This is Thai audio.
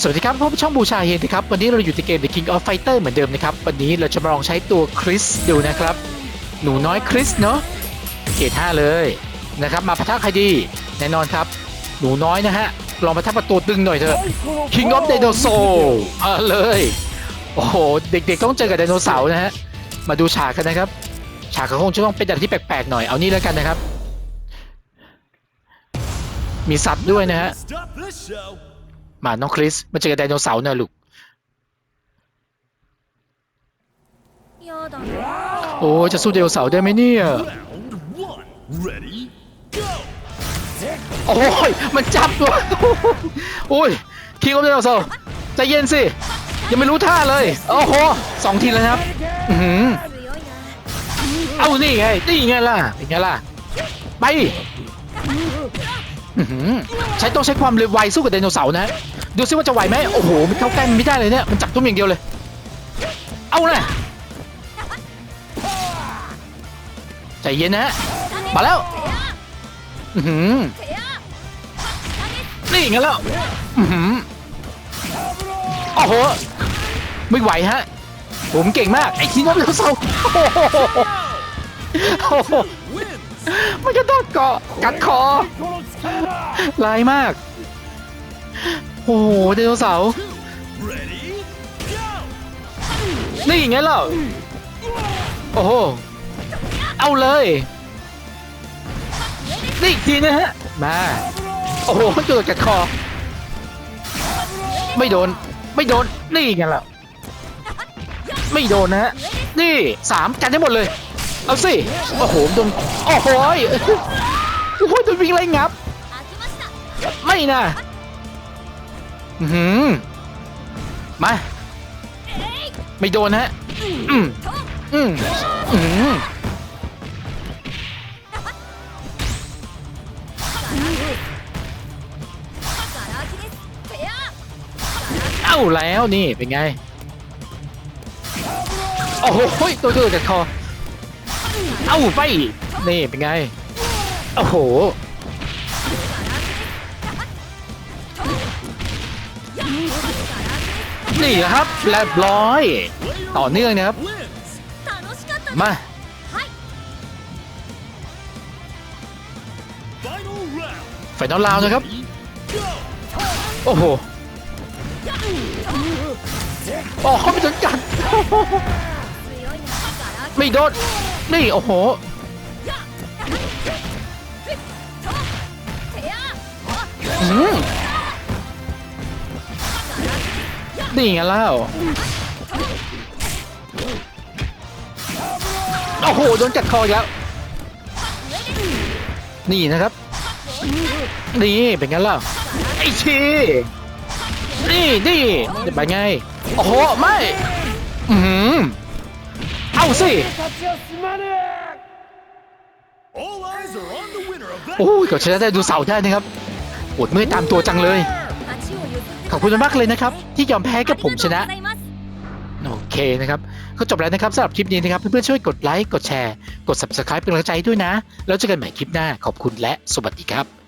สวัสดีครับพบกับช่องบูชาเฮนนะครับ วันนี้เราอยู่ในเกม The King of Fighter เหมือนเดิมนะครับ วันนี้เราจะมาลองใช้ตัวคริสดูนะครับ หนูน้อยคริสเนาะเกรด5เลยนะครับ มาพะทะใครดี แน่นอนครับ หนูน้อยนะฮะ ลองมาทับประตูตึงหน่อยเถอะ King of Dinosaur เอาเลย โอ้โห เด็กๆต้องเจอกับไดโนเสาร์นะฮะ มาดูฉากกันนะครับ ฉากก็คงจะต้องเป็นอะไรที่แปลกๆหน่อย เอานี่แล้วกันนะครับ มีสัตว์ด้วยนะฮะ มาน้องคริสมาเจอไดโนเสาร์นอะลูกโอ้จะสู้ไดโนเสาร์ได้ไหมเนี่ยโอ้ยมันจับตัวโอ้ยคิงออฟไดโนเสาร์ใจเย็นสิยังไม่รู้ท่าเลยโอ้โหสองทีแล้วครับอืมเอานี่ไงนี่ไงล่ะเป็นไงล่ะไป ใช้ต้องใช้ความเร็วไวสู้กับไดโนเสาร์นะ ดูซิว่าจะไหวไหมโอ้โหมันเข้าใกล้มันไม่ได้เลยเนี่ยมันจับตุ้มอย่างเดียวเลย เอานะใจเย็นนะมาแล้วอื้อหือนี่ไงแล้วอื้อหือโอ้โหไม่ไหวฮะ ผมเก่งมากไอ้ที่น้องไดโนเสาร์โอ้โหโอ้โห มันก็ต้องเกาะกัดคอลายมาก โอ้โหไดโนเสาร์ Ready? Go. นี่ไงเล่าโอ้โห เอาเลย นี่อีกทีนะฮะ มา โอ้โหมันโดนกัดคอ ไม่โดน ไม่โดน นี่ไงล่ะ ไม่โดนนะฮะ นี่สามกันได้หมดเลย เอาสิ โอ้โหโดนโอ้โหโอ้โหโดนวิ่งไรงับ ไม่นะหืมมา ไม่โดนฮะ อืมอืมอืมเอ้าแล้วนี่เป็นไง โอ้โหโดนเดือดจากคอ เอ้าไป นี่เป็นไง โอ้โห นี่ครับแลบร้อย ต่อเนื่องนะครับ มาไฟนอลลาวนะครับ โอ้โหโอ้เขาไม่นนใจไม่โดน นี่โอ้โห นี่ไงแล้ว โอ้โห โดนจัดคออแล้ว นี่นะครับ นี่เป็นไงล่ะไอ้ชีนี่นี่ไปไง โอ้โห ไม่ อืม เอาสิโอ้ยเกิดชนะได้ดูเสาได้นะครับปวดเมื่อยตามตัวจังเลย ขอบคุณมากเลยนะครับ ที่ยอมแพ้กับผมชนะ โอเคนะครับ ก็จบแล้วนะครับสำหรับคลิปนี้นะครับ เพื่อนๆช่วยกดไลค์ กดแชร์ กด subscribe เป็นกำลังใจด้วยนะ แล้วเจอกันใหม่คลิปหน้า ขอบคุณและสวัสดีครับ